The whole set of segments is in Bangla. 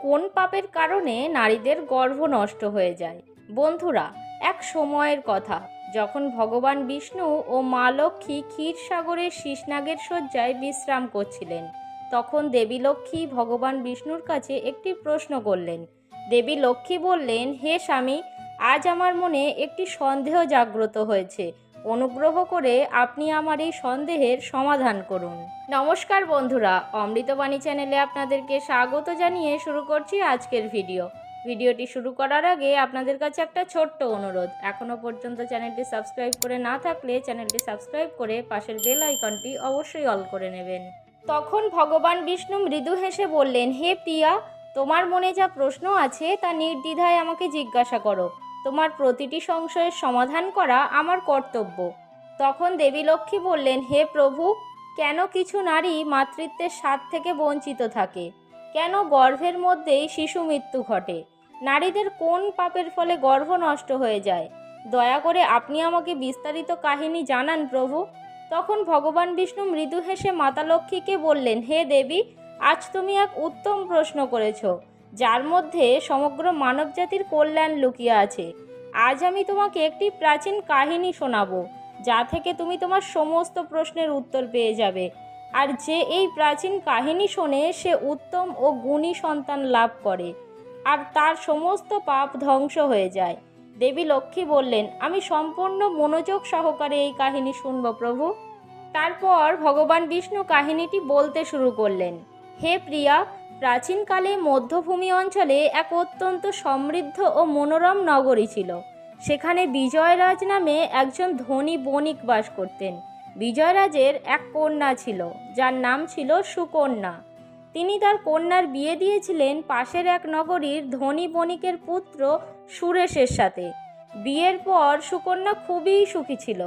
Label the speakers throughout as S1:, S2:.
S1: কোন পাপের কারণে নারীদের গর্ভ নষ্ট হয়ে যায়? বন্ধুরা, এক সময়ের কথা। যখন ভগবান বিষ্ণু ও মা লক্ষ্মী ক্ষীরসাগরের শীষনাগের শয্যায় বিশ্রাম করছিলেন, তখন দেবী লক্ষ্মী ভগবান বিষ্ণুর কাছে একটি প্রশ্ন করলেন। দেবী লক্ষ্মী বললেন, হে স্বামী, আজ আমার মনে একটি সন্দেহ জাগ্রত হয়েছে। অনুগ্রহ করে আপনি আমার এই সন্দেহের সমাধান করুন। নমস্কার বন্ধুরা, অমৃতবাণী চ্যানেলে আপনাদেরকে স্বাগত জানিয়ে শুরু করছি আজকের ভিডিও। ভিডিওটি শুরু করার আগে আপনাদের কাছে একটা ছোট্ট অনুরোধ। এখনও পর্যন্ত চ্যানেলটি সাবস্ক্রাইব করে না থাকলে চ্যানেলটি সাবস্ক্রাইব করে পাশের বেল আইকনটি অবশ্যই অল করে নেবেন। তখন ভগবান বিষ্ণু মৃদু হেসে বললেন, হে প্রিয়া, তোমার মনে যা প্রশ্ন আছে তা নির্দ্বিধায় আমাকে জিজ্ঞাসা করো। তোমার প্রতিটি সংশয়ের সমাধান করা আমার কর্তব্য। তখন দেবী লক্ষ্মী বললেন, হে প্রভু, কেন কিছু নারী মাতৃত্বের স্বাদ থেকে বঞ্চিত থাকে? কেন গর্ভের মধ্যেই শিশু মৃত্যু ঘটে? নারীদের কোন পাপের ফলে গর্ভ নষ্ট হয়ে যায়? দয়া করে আপনি আমাকে বিস্তারিত কাহিনী জানান প্রভু। তখন ভগবান বিষ্ণু মৃদু হেসে মাতা লক্ষ্মীকে বললেন, হে দেবী, আজ তুমি এক উত্তম প্রশ্ন করেছ। যার মধ্যে সমগ্র মানবজাতির কল্যাণ লুকিয়ে আছে। আজ আমি তোমাকে একটি প্রাচীন কাহিনী শোনাবো, যা থেকে তুমি তোমার সমস্ত প্রশ্নের উত্তর পেয়ে যাবে। আর যে এই প্রাচীন কাহিনী শোনে, সে উত্তম ও গুণী সন্তান লাভ করে। আর তার সমস্ত পাপ ধ্বংস হয়ে যায়। দেবী লক্ষ্মী বললেন, আমি সম্পূর্ণ মনোযোগ সহকারে এই কাহিনী শুনব প্রভু। তারপর ভগবান বিষ্ণু কাহিনীটি বলতে শুরু করলেন, হে প্রিয়া প্রাচীনকালে মধ্যভূমি অঞ্চলে এক অত্যন্ত সমৃদ্ধ ও মনোরম নগরী ছিল। সেখানে বিজয়রাজ নামে একজন ধনী বণিক বাস করতেন। বিজয়রাজের এক কন্যা ছিল, যার নাম ছিল সুকন্যা। তিনি তার কন্যার বিয়ে দিয়েছিলেন পাশের এক নগরীর ধনী বণিকের পুত্র সুরেশের সাথে। বিয়ের পর সুকন্যা খুবই সুখী ছিল,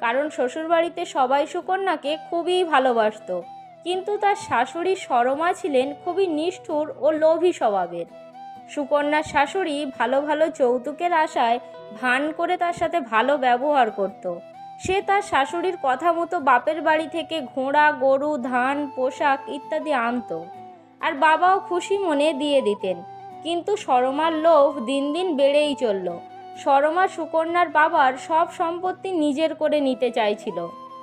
S1: কারণ শ্বশুরবাড়িতে সবাই সুকন্যাকে খুবই ভালোবাসতো। কিন্তু তার শাশুড়ি সরমা ছিলেন খুবই নিষ্ঠুর ও লোভী স্বভাবের। সুকন্যার শাশুড়ি ভালো ভালো যৌতুকের আশায় ভান করে তার সাথে ভালো ব্যবহার করত। সে তার শাশুড়ির কথা মতো বাপের বাড়ি থেকে ঘোড়া, গরু, ধান, পোশাক ইত্যাদি আনত আর বাবাও খুশি মনে দিয়ে দিতেন। কিন্তু সরমার লোভ দিন দিন বেড়েই চলল। সরমা সুকন্যার বাবার সব সম্পত্তি নিজের করে নিতে চাইছিল।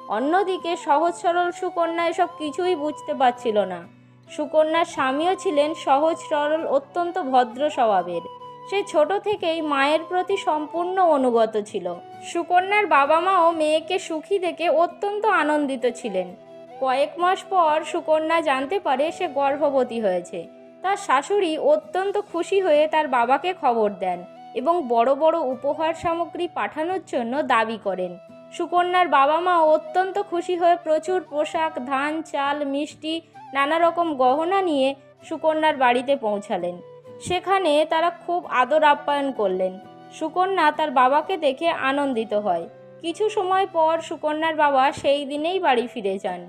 S1: অন্যদিকে সহজ সরল সুকন্যা এসব কিছুই বুঝতে পারছিল না। সুকন্যার স্বামীও ছিলেন সহজ সরল, অত্যন্ত ভদ্র স্বভাবের। সে ছোট থেকেই মায়ের প্রতি সম্পূর্ণ অনুগত ছিল। সুকন্যার বাবা মাও মেয়েকে সুখী দেখে অত্যন্ত আনন্দিত ছিলেন। কয়েক মাস পর সুকন্যা জানতে পারে সে গর্ভবতী হয়েছে। তার শাশুড়ি অত্যন্ত খুশি হয়ে তার বাবাকে খবর দেন এবং বড় বড় উপহার সামগ্রী পাঠানোর জন্য দাবি করেন। সুকন্যার বাবা মা অত্যন্ত খুশি হয়ে প্রচুর পোশাক, ধান, চাল, মিষ্টি নানা রকম গহনা নিয়ে সুকন্যার বাড়িতে পৌঁছালেন। সেখানে তারা খুব আদর আপ্যায়ন করলেন। সুকন্যা তার বাবাকে দেখে আনন্দিত হয়। কিছু সময় পর সুকন্যার বাবা সেই দিনেই বাড়ি ফিরে যান।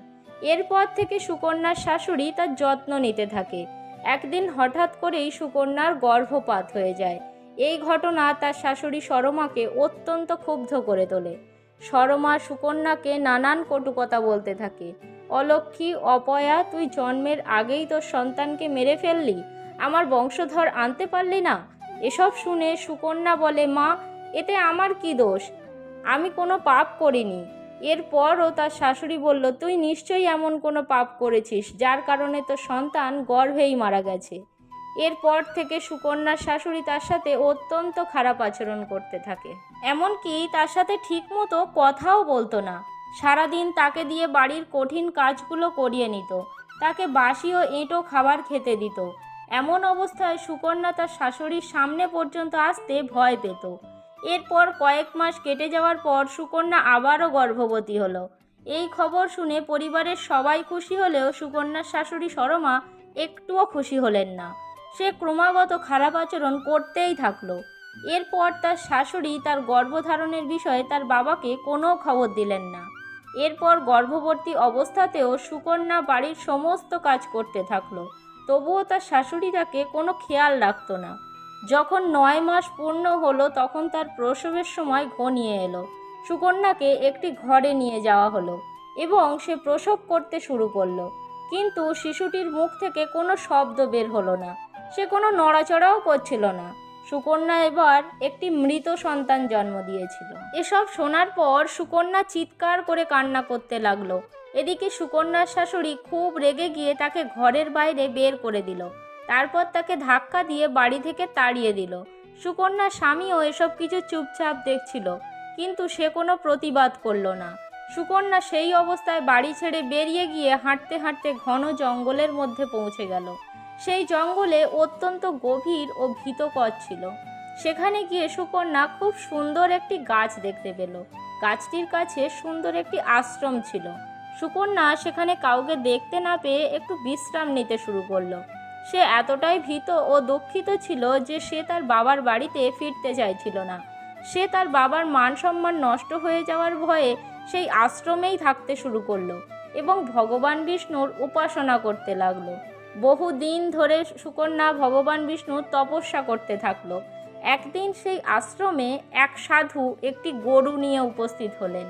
S1: এরপর থেকে সুকন্যার শাশুড়ি তার যত্ন নিতে থাকে। একদিন হঠাৎ করেই সুকন্যার গর্ভপাত হয়ে যায়। এই ঘটনা তার শাশুড়ি সরমাকে অত্যন্ত ক্ষুব্ধ করে তোলে। সরমা সুকন্যাকে নানান কটুকতা বলতে থাকে। অলক্ষী অপয়া, তুই জন্মের আগেই তোর সন্তানকে মেরে ফেললি? আমার বংশধর আনতে পারলি না? এসব শুনে সুকন্যা বলে, মা, এতে আমার কি দোষ? আমি কোনো পাপ করিনি। এরপরও তার শাশুড়ি বলল, তুই নিশ্চয়ই এমন কোনো পাপ করেছিস, যার কারণে তোর সন্তান গর্ভেই মারা গেছে। এরপর থেকে সুকন্যার শাশুড়ি তার সাথে অত্যন্ত খারাপ আচরণ করতে থাকে। এমনকি তার সাথে ঠিকমতো কথাও বলতো না। সারাদিন তাকে দিয়ে বাড়ির কঠিন কাজগুলো করিয়ে নিত। তাকে বাসি ও এঁটো খাবার খেতে দিত। এমন অবস্থায় সুকন্যা তার শাশুড়ির সামনে পর্যন্ত আসতে ভয় পেত। এরপর কয়েক মাস কেটে যাওয়ার পর সুকন্যা আবারও গর্ভবতী হলো। এই খবর শুনে পরিবারের সবাই খুশি হলেও সুকন্যার শাশুড়ি সরমা একটুও খুশি হলেন না। সে ক্রমাগত খারাপ আচরণ করতেই থাকল। এরপর তার শাশুড়ি তার গর্ভধারণের বিষয়ে তার বাবাকে কোনো খবর দিলেন না। এরপর গর্ভবতী অবস্থাতেও সুকন্যা বাড়ির সমস্ত কাজ করতে থাকল। তবুও তার শাশুড়ি তাকে কোনো খেয়াল রাখতো না। যখন নয় মাস পূর্ণ হলো তখন তার প্রসবের সময় ঘনিয়ে এলো। সুকন্যাকে একটি ঘরে নিয়ে যাওয়া হলো এবং সে প্রসব করতে শুরু করল। কিন্তু শিশুটির মুখ থেকে কোনো শব্দ বের হলো না। সে কোনো নড়াচড়াও করছিল না। সুকন্যা এবার একটি মৃত সন্তান জন্ম দিয়েছিল। এসব শোনার পর সুকন্যা চিৎকার করে কান্না করতে লাগল। এদিকে সুকন্যার শাশুড়ি খুব রেগে গিয়ে তাকে ঘরের বাইরে বের করে দিল। তারপর তাকে ধাক্কা দিয়ে বাড়ি থেকে তাড়িয়ে দিল। সুকন্যার স্বামীও এসব কিছু চুপচাপ দেখছিল, কিন্তু সে কোনো প্রতিবাদ করল না। সুকন্যা সেই অবস্থায় বাড়ি ছেড়ে বেরিয়ে গিয়ে হাঁটতে হাঁটতে ঘন জঙ্গলের মধ্যে পৌঁছে গেল। সেই জঙ্গলে অত্যন্ত গভীর ও ভীতকর ছিল। সেখানে গিয়ে সুকন্যা খুব সুন্দর একটি গাছ দেখতে পেল। গাছটির কাছে সুন্দর একটি আশ্রম ছিল। সুকন্যা সেখানে কাউকে দেখতে না পেয়ে একটু বিশ্রাম নিতে শুরু করল। সে এতটাই ভীত ও দুঃখিত ছিল যে সে তার বাবার বাড়িতে ফিরতে চাইছিল না। সে তার বাবার মান সম্মান নষ্ট হয়ে যাওয়ার ভয়ে সেই আশ্রমেই থাকতে শুরু করল এবং ভগবান বিষ্ণুর উপাসনা করতে লাগল। বহু দিন ধরে সুকন্যা ভগবান বিষ্ণুর তপস্যা করতে থাকল। একদিন সেই আশ্রমে এক সাধু একটি গরু নিয়ে উপস্থিত হলেন।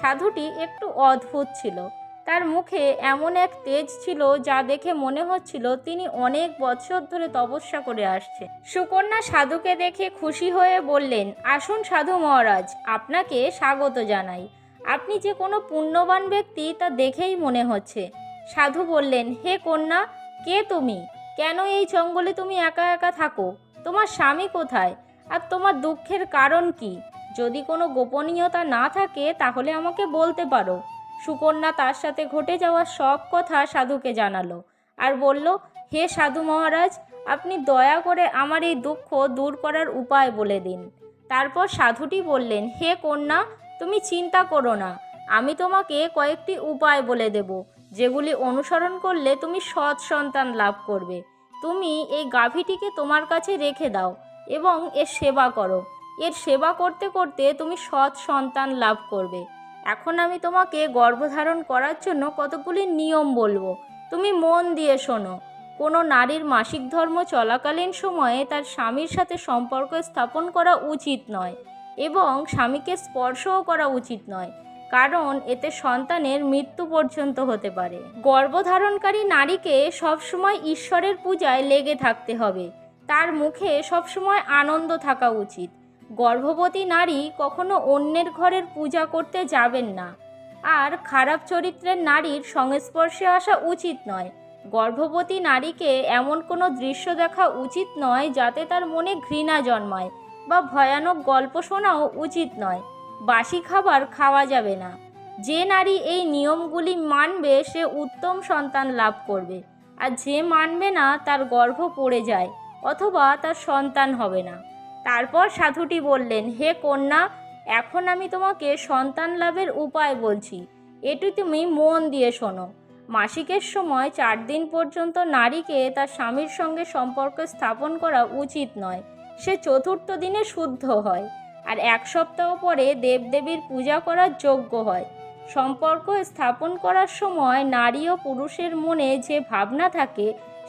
S1: সাধুটি একটু অদ্ভুত ছিল। তার মুখে এমন এক তেজ ছিল যা দেখে মনে হচ্ছিল তিনি অনেক বছর ধরে তপস্যা করে আসছে সুকন্যা সাধুকে দেখে খুশি হয়ে বললেন, আসুন সাধু মহারাজ, আপনাকে স্বাগত জানাই। আপনি যে কোনো পুণ্যবান ব্যক্তি তা দেখেই মনে হচ্ছে। সাধু বললেন, হে কন্যা কে তুমি? কেন এই জঙ্গলে তুমি একা একা থাকো? তোমার স্বামী কোথায়? আর তোমার দুঃখের কারণ কি? যদি কোনো গোপনীয়তা না থাকে, তাহলে আমাকে বলতে পারো। সুকন্যা তার সাথে ঘটে যাওয়া সব কথা সাধুকে জানালো আর বলল, হে সাধু মহারাজ, আপনি দয়া করে আমার এই দুঃখ দূর করার উপায় বলে দিন। তারপর সাধুটি বললেন, হে কন্যা, তুমি চিন্তা করো না। আমি তোমাকে কয়েকটি উপায় বলে দেব। যেগুলি অনুসরণ করলে তুমি সৎ সন্তান লাভ করবে। তুমি এই গাভীটিকে তোমার কাছে রেখে দাও এবং এর সেবা করো। এর সেবা করতে করতে তুমি সৎ সন্তান লাভ করবে। এখন আমি তোমাকে গর্ভধারণ করার জন্য কতগুলি নিয়ম বলব। তুমি মন দিয়ে শোনো। কোনো নারীর মাসিক ধর্ম চলাকালীন সময়ে তার স্বামীর সাথে সম্পর্ক স্থাপন করা উচিত নয় এবং স্বামীকে স্পর্শও করা উচিত নয়। কারণ এতে সন্তানের মৃত্যু পর্যন্ত হতে পারে। গর্ভধারণকারী নারীকে সবসময় ঈশ্বরের পূজায় লেগে থাকতে হবে। তার মুখে সবসময় আনন্দ থাকা উচিত। গর্ভবতী নারী কখনো অন্যের ঘরের পূজা করতে যাবেন না। আর খারাপ চরিত্রের নারীর সংস্পর্শে আসা উচিত নয়। গর্ভবতী নারীকে এমন কোনো দৃশ্য দেখা উচিত নয় যাতে তার মনে ঘৃণা জন্মায় বা ভয়ানক গল্প শোনাও উচিত নয়। বাসি খাবার খাওয়া যাবে না। যে নারী এই নিয়মগুলি মানবে, সে উত্তম সন্তান লাভ করবে। আর যে মানবে না, তার গর্ভ পড়ে যায়, অথবা তার সন্তান হবে না। তারপর সাধুটি বললেন, হে কন্যা, এখন আমি তোমাকে সন্তান লাভের উপায় বলছি। এটি তুমি মন দিয়ে শোনো। মাসিকের সময় চার দিন পর্যন্ত নারীকে তার স্বামীর সঙ্গে সম্পর্ক স্থাপন করা উচিত নয়। সে চতুর্থ দিনে শুদ্ধ হয়। আর এক সপ্তাহ পরে দেবদেবীর পূজা করার যোগ্য হয়। সম্পর্ক স্থাপন করার সময় নারী ও পুরুষের মনে যে ভাবনা থাকে,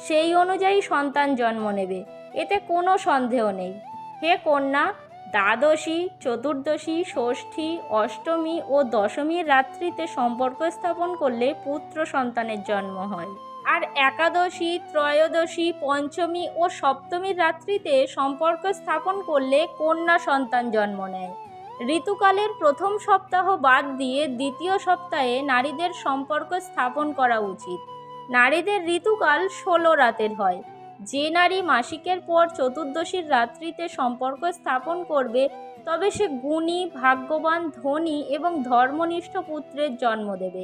S1: সেই অনুযায়ী সন্তান জন্ম নেবে। এতে কোনো সন্দেহ নেই। হে কন্যা, দ্বাদশী, চতুর্দশী, ষষ্ঠী, অষ্টমী ও দশমীর রাত্রিতে সম্পর্ক স্থাপন করলে পুত্র সন্তানের জন্ম হয়। আর একাদশী, ত্রয়োদশী, পঞ্চমী ও সপ্তমীর রাত্রিতে সম্পর্ক স্থাপন করলে কন্যা সন্তান জন্ম নেয়। ঋতুকালের প্রথম সপ্তাহ বাদ দিয়ে দ্বিতীয় সপ্তাহে নারীদের সম্পর্ক স্থাপন করা উচিত। নারীদের ঋতুকাল ষোলো রাতের হয়। যে নারী মাসিকের পর চতুর্দশীর রাত্রিতে সম্পর্ক স্থাপন করবে, তবে সে গুণী, ভাগ্যবান, ধনী এবং ধর্মনিষ্ঠ পুত্রের জন্ম দেবে।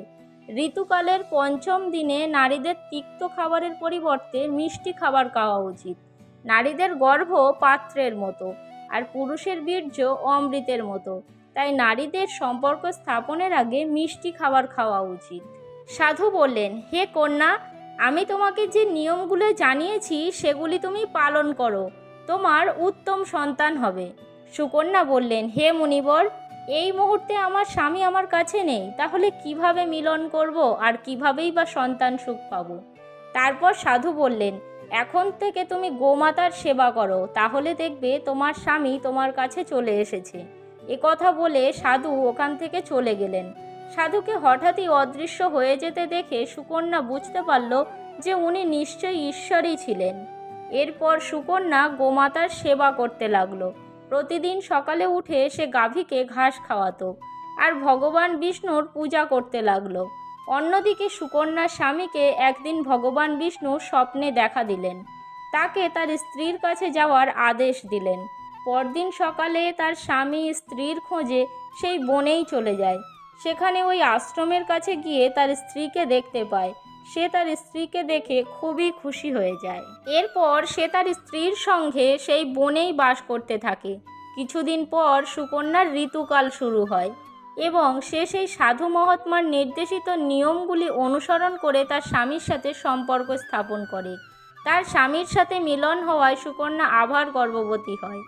S1: ঋতুকালের পঞ্চম দিনে নারীদের তিক্ত খাবারের পরিবর্তে মিষ্টি খাবার খাওয়া উচিত। নারীদের গর্ভ পাত্রের মতো আর পুরুষের বীর্য অমৃতের মতো। তাই নারীদের সম্পর্ক স্থাপনের আগে মিষ্টি খাবার খাওয়া উচিত। সাধু বললেন, হে কন্যা, আমি তোমাকে যে নিয়মগুলো জানিয়েছি সেগুলি তুমি পালন করো। তোমার উত্তম সন্তান হবে। সুকন্যা বললেন, হে মুনিবর এই মুহূর্তে আমার স্বামী আমার কাছে নেই, তাহলে কীভাবে মিলন করব আর কিভাবেই বা সন্তান সুখ পাবো? তারপর সাধু বললেন, এখন থেকে তুমি গোমাতার সেবা করো, তাহলে দেখবে তোমার স্বামী তোমার কাছে চলে এসেছে। এ কথা বলে সাধু ওখান থেকে চলে গেলেন। সাধুকে হঠাৎই অদৃশ্য হয়ে যেতে দেখে সুকন্যা বুঝতে পারল যে উনি নিশ্চয়ই ঈশ্বরই ছিলেন। এরপর সুকন্যা গোমাতার সেবা করতে লাগল। প্রতিদিন সকালে উঠে সে গাভীকে ঘাস খাওয়াতো আর ভগবান বিষ্ণুর পূজা করতে লাগল। অন্যদিকে সুকন্যার স্বামীকে একদিন ভগবান বিষ্ণু স্বপ্নে দেখা দিলেন। তাকে তার স্ত্রীর কাছে যাওয়ার আদেশ দিলেন। পরদিন সকালে তার স্বামী স্ত্রীর খোঁজে সেই বনেই চলে যায়। সেখানে ওই আশ্রমের কাছে গিয়ে তার স্ত্রীকে দেখতে পায়। সে তার স্ত্রীকে দেখে খুবই খুশি হয়ে যায়। এরপর সে তার স্ত্রীর সঙ্গে সেই বনেই বাস করতে থাকে। কিছুদিন পর সুকন্যার ঋতুকাল শুরু হয় এবং সে সেই সাধু মহাত্মার নির্দেশিত নিয়মগুলি অনুসরণ করে তার স্বামীর সাথে সম্পর্ক স্থাপন করে। তার স্বামীর সাথে মিলন হওয়ায় সুকন্যা আবার গর্ভবতী হয়।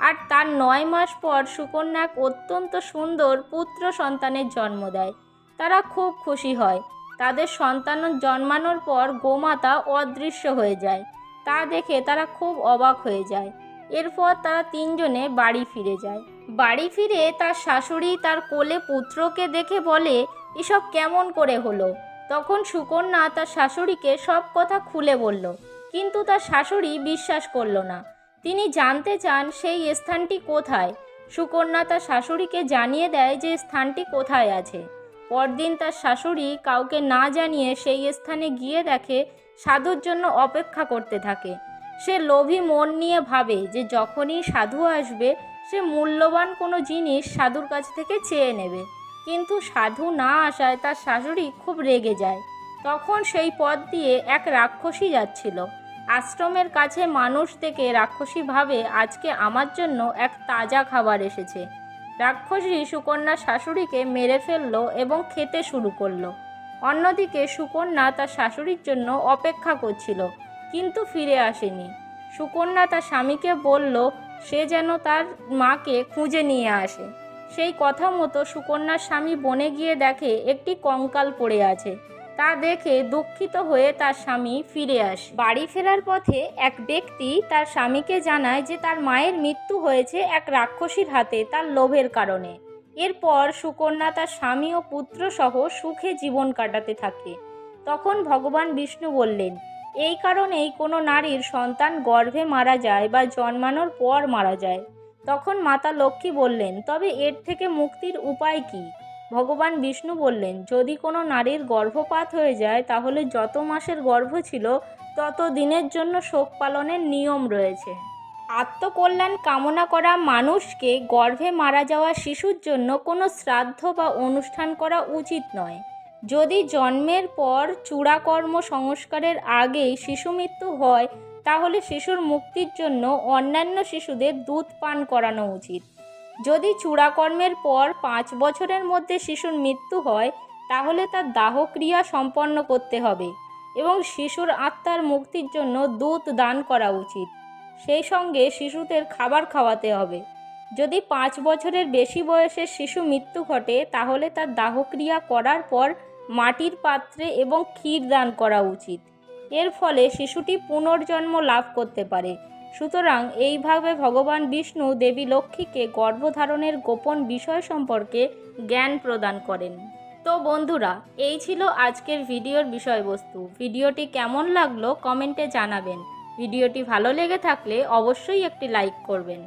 S1: আর তার নয় মাস পর সুকন্যা অত্যন্ত সুন্দর পুত্র সন্তানের জন্ম দেয়। তারা খুব খুশি হয়। তাদের সন্তান জন্মানোর পর গোমাতা অদৃশ্য হয়ে যায়। তা দেখে তারা খুব অবাক হয়ে যায়। এরপর তারা তিনজনে বাড়ি ফিরে যায়। বাড়ি ফিরে তার শাশুড়ি তার কোলে পুত্রকে দেখে বলে, এসব কেমন করে হলো? তখন সুকন্যা তার শাশুড়িকে সব কথা খুলে বলল। কিন্তু তার শাশুড়ি বিশ্বাস করল না। তিনি জানতে চান সেই স্থানটি কোথায়। সুকন্যা তার শাশুড়িকে জানিয়ে দেয় যে স্থানটি কোথায় আছে। পরদিন তার শাশুড়ি কাউকে না জানিয়ে সেই স্থানে গিয়ে দেখে সাধুর জন্য অপেক্ষা করতে থাকে। সে লোভী মন নিয়ে ভাবে যে যখনই সাধু আসবে, সে মূল্যবান কোনো জিনিস সাধুর কাছ থেকে চেয়ে নেবে। কিন্তু সাধু না আসায় তার শাশুড়ি খুব রেগে যায়। তখন সেই পথ দিয়ে এক রাক্ষসী যাচ্ছিল। আশ্রমের কাছে মানুষ থেকে রাক্ষসী ভাবে, আজকে আমার জন্য এক তাজা খাবার এসেছে। রাক্ষসী সুকন্যা শাশুড়িকে মেরে ফেলল এবং খেতে শুরু করল। অন্যদিকে সুকন্যা তার শাশুড়ির জন্য অপেক্ষা করছিল, কিন্তু ফিরে আসেনি। সুকন্যা তার স্বামীকে বলল, সে যেন তার মাকে খুঁজে নিয়ে আসে। সেই কথা মতো সুকন্যার স্বামী বনে গিয়ে দেখে একটি কঙ্কাল পড়ে আছে। তা দেখে দুঃখিত হয়ে তার স্বামী ফিরে আসে। বাড়ি ফেরার পথে এক ব্যক্তি তার স্বামীকে জানায় যে তার মায়ের মৃত্যু হয়েছে এক রাক্ষসীর হাতে তার লোভের কারণে। এরপর সুকন্যা তার স্বামী ও পুত্র সহ সুখে জীবন কাটাতে থাকে। তখন ভগবান বিষ্ণু বললেন, এই কারণেই কোনো নারীর সন্তান গর্ভে মারা যায় বা জন্মানোর পর মারা যায়। তখন মাতা লক্ষ্মী বললেন, তবে এর থেকে মুক্তির উপায় কি? ভগবান বিষ্ণু বললেন, যদি কোনো নারীর গর্ভপাত হয়ে যায়, তাহলে যত মাসের গর্ভ ছিল, তত দিনের জন্য শোক পালনের নিয়ম রয়েছে। আত্মকল্যাণ কামনা করা মানুষকে গর্ভে মারা যাওয়া শিশুর জন্য কোনো শ্রাদ্ধ বা অনুষ্ঠান করা উচিত নয়। যদি জন্মের পর চূড়াকর্ম সংস্কারের আগেই শিশু মৃত্যু হয়, তাহলে শিশুর মুক্তির জন্য অন্যান্য শিশুদের দুধ পান করানো উচিত। যদি চূড়াকর্মের পর পাঁচ বছরের মধ্যে শিশুর মৃত্যু হয়, তাহলে তার দাহক্রিয়া সম্পন্ন করতে হবে এবং শিশুর আত্মার মুক্তির জন্য দুধ দান করা উচিত। সেই সঙ্গে শিশুদের খাবার খাওয়াতে হবে। যদি পাঁচ বছরের বেশি বয়সের শিশু মৃত্যু ঘটে, তাহলে তার দাহক্রিয়া করার পর মাটির পাত্রে এবং ক্ষীর দান করা উচিত। এর ফলে শিশুটি পুনর্জন্ম লাভ করতে পারে। সুতরাং এইভাবে ভগবান বিষ্ণু দেবী লক্ষ্মীকে গর্ভধারণের গোপন বিষয় সম্পর্কে জ্ঞান প্রদান করেন। তো বন্ধুরা, এই ছিল আজকের ভিডিওর বিষয়বস্তু। ভিডিওটি কেমন লাগল কমেন্টে জানাবেন। ভিডিওটি ভালো লেগে থাকলে অবশ্যই একটি লাইক করবেন।